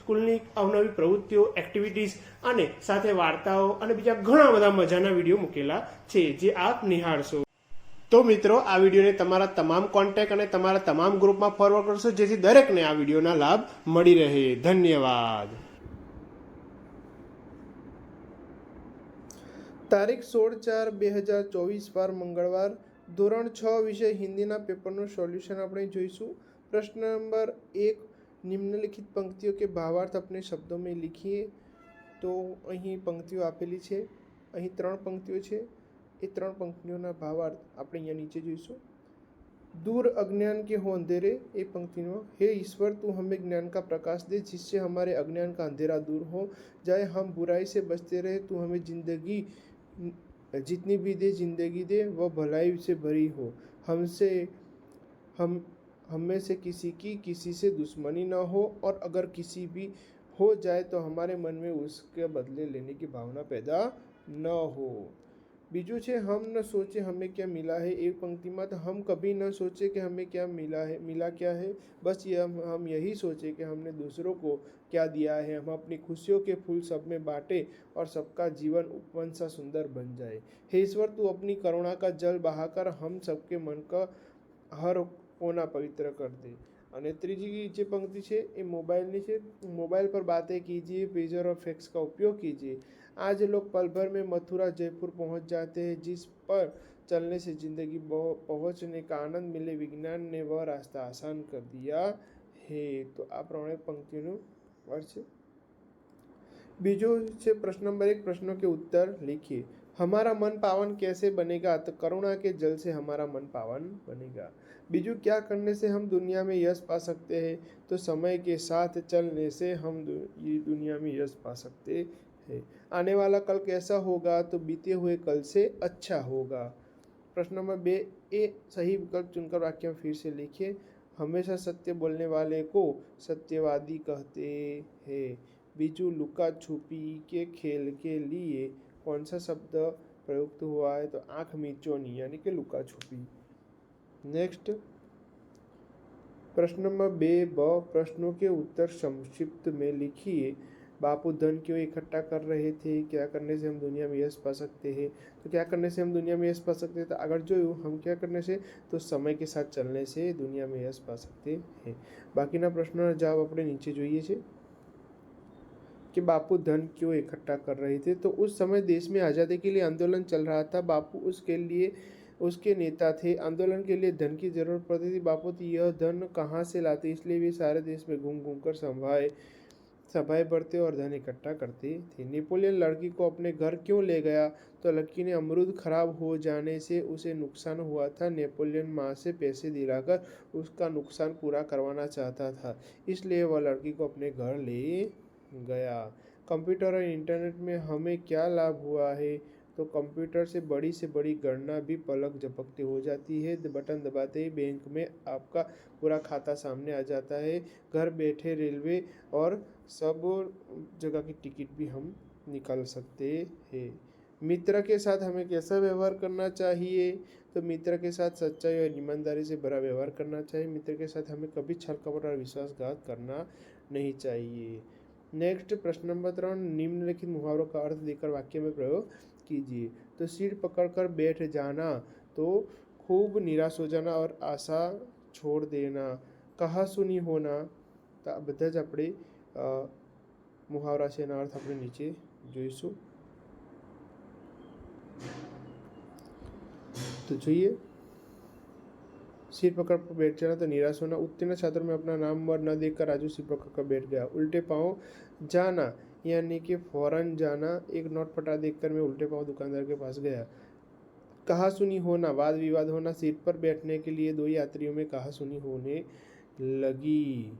સ્કૂલની અવનવી પ્રવૃત્તિઓ એક્ટિવિટીઝ અને સાથે વાર્તાઓ અને બીજા ઘણા બધા મજાના વીડિયો મૂકેલા છે, જે આપ નિહાળશો. તો મિત્રો, આ વિડીયોને તમારા તમામ કોન્ટેક્ટ અને તમારા તમામ ગ્રુપમાં ફોરવર્ડ કરશો, જેથી દરેકને આ વિડીયોના લાભ મળી રહે. ધન્યવાદ. તારીખ સોળ ચાર બે હજાર ચોવીસ વાર મંગળવાર, ધોરણ છ વિષય હિન્દીના પેપરનું સોલ્યુશન આપણે જોઈશું. પ્રશ્ન નંબર એક નિમ્નલિખિત પંક્તિઓ કે ભાવાર્થ આપણે શબ્દો में लिखिए તો અહીં પંક્તિઓ આપેલી છે અહીં ત્રણ પંક્તિઓ છે એ ત્રણ પંક્તિઓના ભાવાર્થ આપણે અહીંયા નીચે જોઈશું दूर अज्ञान के हो अंधेरे ये पंक्ति में हे ईश्वर तू हमें ज्ञान का प्रकाश दे जिससे हमारे अज्ञान का अंधेरा दूर हो जाए हम बुराई से बचते रहे तू हमें जिंदगी जितनी भी दे जिंदगी दे वह भलाई से भरी हो हमसे हम हम में से किसी की किसी से दुश्मनी ना हो और अगर किसी भी हो जाए तो हमारे मन में उसके बदले लेने की भावना पैदा न हो। बीजू छे, हम न सोचे हमें क्या मिला है। एक पंक्ति मत, हम कभी न सोचे कि हमें क्या मिला है, मिला क्या है। बस ये हम हम यही सोचे कि हमने दूसरों को क्या दिया है। हम अपनी खुशियों के फूल सब में बांटे और सबका जीवन उपवन सा सुंदर बन जाए। हे ईश्वर, तू अपनी करुणा का जल बहाकर हम सबके मन का हर હોના પવિત્ર કર દે અને ત્રીજી જે પંક્તિ છે એ મોબાઇલની છે મોબાइल पर बातें कीजिए पेजर और फैक्स का उपयोग कीजिए आज लोग पल भर में मथुरा जयपुर पहुंच जाते हैं जिस पर चलने से जिंदगी पहुंचने का आनंद मिले विज्ञान ने वह रास्ता आसान कर दिया है तो આ પ્રમાણે પંક્તિનું વર્ડ છે બીજો છે પ્રશ્ન નંબર એક પ્રશ્નો કે ઉત્તર लिखिए हमारा मन पावन कैसे बनेगा तो करुणा के जल से हमारा मन पावन बनेगा बीजू, क्या करने से हम दुनिया में यश पा सकते हैं? तो समय के साथ चलने से हम ये दुनिया में यश पा सकते हैं। आने वाला कल कैसा होगा? तो बीते हुए कल से अच्छा होगा। प्रश्न नंबर बे, ए, सही विकल्प चुनकर वाक्य में फिर से लिखिए हमेशा सत्य बोलने वाले को सत्यवादी कहते हैं। बीजू, लुका छुपी के खेल के लिए कौन सा शब्द प्रयुक्त हुआ है? तो आँख मीचोनी यानी कि लुका छुपी। नेक्स्ट प्रश्न नंबर बे ब प्रश्नों के उत्तर संक्षिप्त में लिखिए बापू धन क्यों इकट्ठा कर रहे थे क्या करने से हम दुनिया में यश पा सकते हैं तो क्या करने से हम दुनिया में यश पा सकते हैं तो अगर जो हम क्या करने से तो समय के साथ चलने से दुनिया में यश पा सकते हैं બાકીના પ્રશ્નોના જવાબ આપણે નીચે જોઈએ છે कि बापू धन क्यों इकट्ठा कर रहे थे तो उस समय देश में आज़ादी के लिए आंदोलन चल रहा था बापू उसके लिए उसके नेता थे। आंदोलन के लिए धन की ज़रूरत पड़ती थी। बापू तो यह धन कहाँ से लाते, इसलिए वे सारे देश में घूम घूम कर सभाएँ सभाएँ बढ़ते और धन इकट्ठा करते थे। नेपोलियन लड़की को अपने घर क्यों ले गया? तो लड़की ने अमरूद खराब हो जाने से उसे नुकसान हुआ था। नेपोलियन माँ से पैसे दिलाकर उसका नुकसान पूरा करवाना चाहता था, इसलिए वह लड़की को अपने घर ले गया। कंप्यूटर और इंटरनेट में हमें क्या लाभ हुआ है? तो कंप्यूटर से बड़ी से बड़ी गणना भी पलक झपकते हो जाती है। बटन दबाते ही बैंक में आपका पूरा खाता सामने आ जाता है। घर बैठे रेलवे और सब जगह की टिकट भी हम निकाल सकते हैं। मित्र के साथ हमें कैसा व्यवहार करना चाहिए? तो मित्र के साथ सच्चाई और ईमानदारी से भरा व्यवहार करना चाहिए। मित्र के साथ हमें कभी छल कपट और विश्वासघात करना नहीं चाहिए। नेक्स्ट प्रश्न नंबर त्रण, निम्नलिखित मुहावरों का अर्थ देकर वाक्य में प्रयोग। कीजिए तो सिर पकड़कर बैठ जाना तो खूब निराश हो जाना और आशा छोड़ देना कहा सुनी होना તો આ બધા જ આપણે અ, મુહાવરા છે એના અર્થ આપણે નીચે જોઈશું तो જોઈએ सिर पकड़ कर बैठ जाना तो निराश होना उत्तीर्ण छात्रों में अपना नाम वर न देखकर राजू सिर पकड़ कर बैठ गया उल्टे पाँव जाना यानी कि फ़ौरन जाना, एक नोट पटा देखकर मैं उल्टे पाँव दुकानदार के पास गया। कहा सुनी होना वाद विवाद होना सीट पर बैठने के लिए दो यात्रियों में कहा सुनी होने लगी।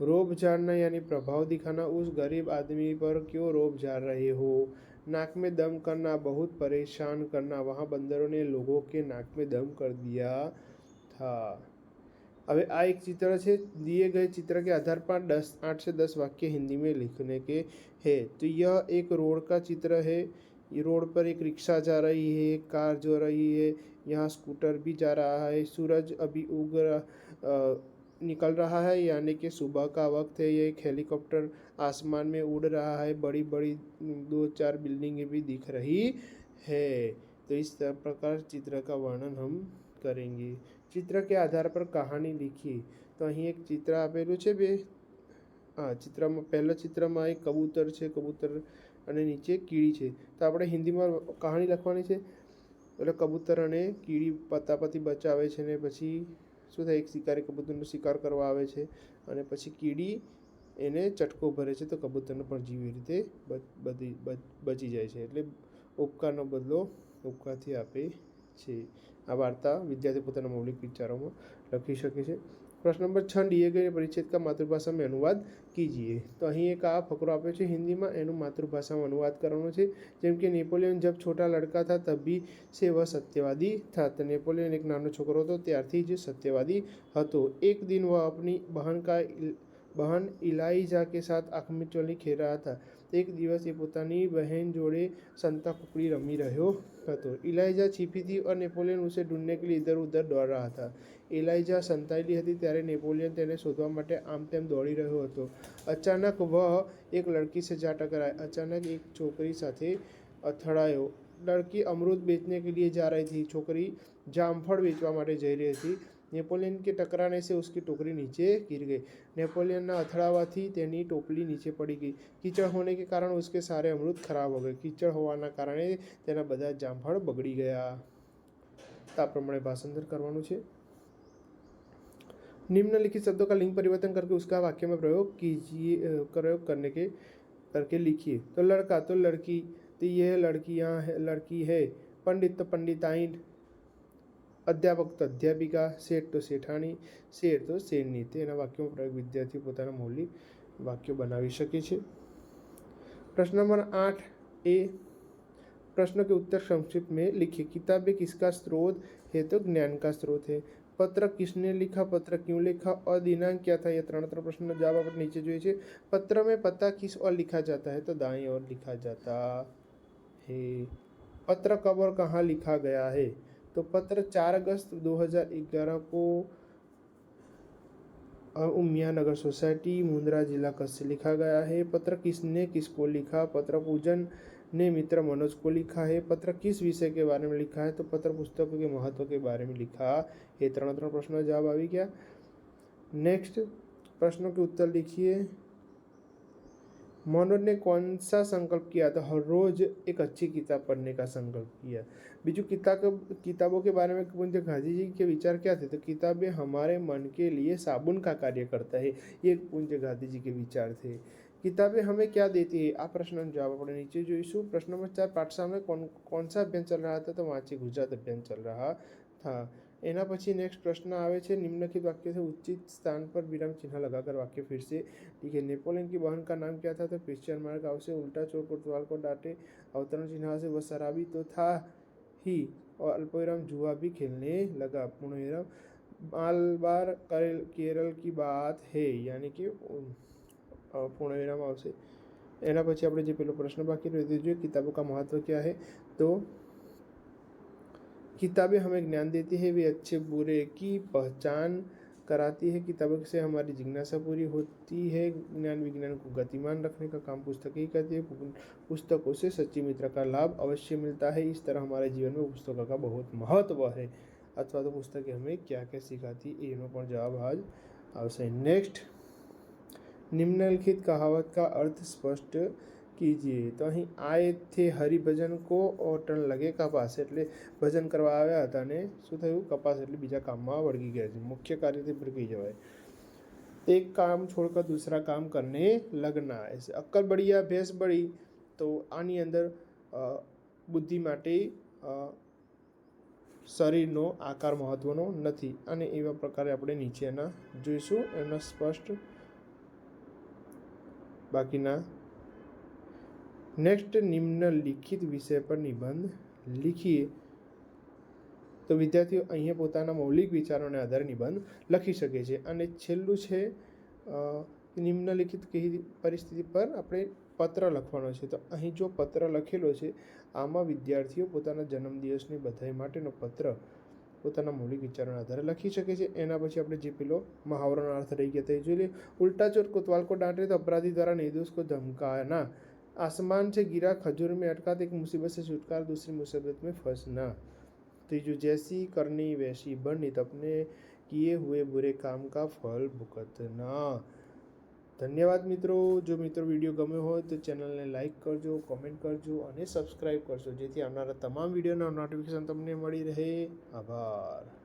रोब झाड़ना यानी प्रभाव दिखाना, उस गरीब आदमी पर क्यों रोब झाड़ रहे हो? नाक में दम करना, बहुत परेशान करना, वहाँ बंदरों ने लोगों के नाक में दम कर दिया था। હવે આ એક ચિત્ર છે दिए गए चित्र के आधार पर दस आठ से दस वाक्य हिंदी में लिखने के हैं तो यह एक रोड का चित्र है ये रोड पर एक रिक्शा जा रही है एक कार जा रही है यहाँ स्कूटर भी जा रहा है सूरज अभी उग रहा अ, निकल रहा है यानी कि सुबह का वक्त है ये एक हेलीकॉप्टर आसमान में उड़ रहा है बड़ी बड़ी दो चार बिल्डिंगें भी दिख रही है तो इस तरह प्रकार चित्र का वर्णन हम करेंगे ચિત્ર કે આધાર પર કહાની લીખી. તો અહીં એક ચિત્ર આપેલું છે બે. હા ચિત્રમાં, પહેલા ચિત્રમાં એક કબૂતર છે, કબૂતર અને નીચે કીડી છે. તો આપણે હિન્દીમાં કહાની લખવાની છે. એટલે કબૂતર અને કીડી પતાપતી બચાવે છે ને પછી શું થાય? એક શિકારી કબૂતરનો શિકાર કરવા આવે છે અને પછી કીડી એને ચટકો ભરે છે. તો કબૂતરનો પણ જીવ એ રીતે બચી જાય છે. એટલે ઉપકારનો બદલો ઉપકારથી આપે છે આ વાર્તા વિદ્યાર્થી પોતાના મૌલિક વિચારોમાં લખી શકે છે. પ્રશ્ન નંબર છ ડીએ ગઈ પરિચ્છેદ કા માતૃભાષામાં અનુવાદ કીજીએ. તો અહીં એક આ ફકરો આપ્યો છે, હિન્દીમાં એનું માતૃભાષામાં અનુવાદ કરવાનો છે. જેમ કે નેપોલિયન જબ છોટા લડકા થા તબી સે વહ સત્યવાદી થા. તો નેપોલિયન એક નાનો છોકરો હતો, ત્યારથી જ સત્યવાદી હતો. એક દિન વહ આપની બહન કા બહન ઇલાઈજા કે સાથ આંખ में ખેરા હતા એક દિવસ એ પોતાની બહેન જોડે સંતા કુકડી રમી રહ્યો હતો. ઇલાયજા છીપીથી અને નેપોલિયન ઉસે ઢૂંઢને કે લીધર ઉધર દોડ્યા હતા. ઇલાયજા સંતાયેલી હતી ત્યારે નેપોલિયન તેને શોધવા માટે આમ તેમ દોડી રહ્યો હતો. અચાનક વ એક લડકી સે જા ટકરાય અચાનક એક છોકરી સાથે અથડાયો. લડકી અમૃત बेचने કે લીએ जा रही थी छोकरी जामफल बेचवा માટે જઈ રહી હતી. નેપોલિયન કે ટકરાને સે ઉસકી ટોકરી નીચે गिर ગઈ. નેપોલિયનના અથડાવાથી તેની ટોપલી નીચે પડી ગઈ. कीचड़ होने के कारण उसके सारे अमृत खराब हो गए कीचड़ હોવાના કારણે તેના બધા જામફળ બગડી ગયા. તા પ્રમાણે ભાષાંતર કરવાનું છે. निम्नलिखित शब्दों का लिंग परिवर्तन करके उसका वाक्य में प्रयोग कीजिए प्रयोग करने के करके लिखिए तो लड़का तो लड़की तो यह लड़कियाँ है लड़की है पंडित तो पंडिताइन અધ્યાપક તો અધ્યાપિકા શેઠ તો શેઠાણી શેર તો શેરની તેના વાક્યોમાં પ્રયોગ વિદ્યાર્થી પોતાના મૌલિક વાક્યો બનાવી શકે છે प्रश्न नंबर आठ ए प्रश्न के उत्तर संक्षिप्त में लिखिए किताबें किसका स्रोत है तो ज्ञान का स्रोत है પત્ર કિસને लिखा पत्र क्यों लिखा और दिनांक क्या था ये ત્રણ ત્રણ પ્રશ્નનો જવાબ આપણે નીચે જોઈએ છે पत्र में पता किस और लिखा जाता है तो दाएं और लिखा जाता है पत्र कब और कहाँ लिखा गया है तो पत्र चार अगस्त 2011 को उमिया नगर सोसाइटी, मुंद्रा जिला कच्छ से लिखा गया है। पत्र किसने किसको लिखा? पत्र पूजन ने मित्र मनोज को लिखा है। पत्र किस विषय के बारे में लिखा है? तो पत्र पुस्तकों के महत्व के बारे में लिखा है। त्रण त्रण प्रश्न जवाब आ गया नेक्स्ट प्रश्नों के उत्तर लिखिए। मनोज ने कौन सा संकल्प किया तो हर रोज एक अच्छी किताब पढ़ने का संकल्प किया बीजू किताब किताबों के बारे में पूछते गांधी जी के विचार क्या थे तो किताबें हमारे मन के लिए साबुन का कार्य करता है ये पूज्य गांधी जी के विचार थे किताबें हमें क्या देती है આ પ્રશ્નનો જવાબ આપણે નીચે જોઈશું પ્રશ્ન નંબર ચાર પાઠશાળા में कौन कौन सा अभियान चल रहा था तो वांची गुजरात अभियान चल रहा था એના પછી નેક્સ્ટ પ્રશ્ન આવે છે निम्नलिखित वाक्य से उचित स्थान पर विराम चिन्ह लगाकर वाक्य फिर से ठीक है नेपोलियन की बहन का नाम क्या था तो क्रिश्चियन मार्ग गाँव से उल्टा चोर कोतवाल को डांटे अवतरण चिन्ह से वह शराबी तो था ही और अल्पविराम जुआ भी खेलने लगा पूर्णविराम मालबार केरल केरल की बात है यानी कि અ, પૂર્ણવિરામ આવશે એના પછી આપણે જે પેલો પ્રશ્ન બાકી રહ્યો તે જોઈએ किताबों का महत्व क्या है तो किताबें हमें ज्ञान देती है, वे अच्छे बुरे की पहचान कराती है। किताबों से हमारी जिज्ञासा पूरी होती है। ज्ञान विज्ञान को गतिमान रखने का काम पुस्तक ही करती है। पुस्तकों से सच्ची मित्र का लाभ अवश्य मिलता है। इस तरह हमारे जीवन में पुस्तकों का बहुत महत्व है। अथवा तो पुस्तकें हमें क्या क्या सिखाती है इनों पर जवाब आज अवश्य। नेक्स्ट, निम्नलिखित कहावत का अर्थ स्पष्ट કીજીએ. તો અહીં આએ થે હરિભજન કો ઓર લગે કપાસ એટલે ભજન કરવા આવ્યા હતા અને શું થયું? કપાસ એટલે બીજા કામમાં વળગી ગયા છે. મુખ્ય કાર્યથી ભરગી જવાય. એક કામ છોડકર દૂસરા કામ કરને લગના અક્કલ બળી યા ભેંસ બળી, તો આની અંદર બુદ્ધિ માટે શરીરનો આકાર મહત્ત્વનો નથી. અને એવા પ્રકારે આપણે નીચેના જોઈશું. એનો સ્પષ્ટ બાકીના નેક્સ્ટ નિમ્નલિખિત વિષય પર નિબંધ લીખીએ. તો વિદ્યાર્થીઓ, અહીંયા પોતાના મૌલિક વિચારોને આધારે નિબંધ લખી શકે છે. અને છેલ્લું છે નિમ્નલિખિત કઈ પરિસ્થિતિ પર આપણે પત્ર લખવાનો છે. તો અહીં જો પત્ર લખેલો છે, આમાં વિદ્યાર્થીઓ પોતાના જન્મદિવસની બધાઈ માટેનો પત્ર પોતાના મૌલિક વિચારોના આધારે લખી શકે છે. એના પછી આપણે જે પેલો મહાવરાનો અર્થ રહી ગયા તે જોઈ લઈએ. ઉલટાચોર કોતવાલ કો ડાંટે તો અપરાધી દ્વારા નિર્દોષ કો ધમકાના आसमान से गिरा खजूर में अटका तो एक मुसीबत से छुटकारा दूसरी मुसीबत में फंसना तीजू जैसी करनी वैसी बननी तो अपने किए हुए बुरे काम का फल भुगतना ધન્યવાદ મિત્રો જો મિત્રો વિડીયો ગમ્યો હોય તો ચેનલને લાઈક કરજો કોમેન્ટ કરજો અને સબસ્ક્રાઈબ કરજો જેથી આવનારા તમામ વિડીયોના નોટિફિકેશન તમને મળી રહે આભાર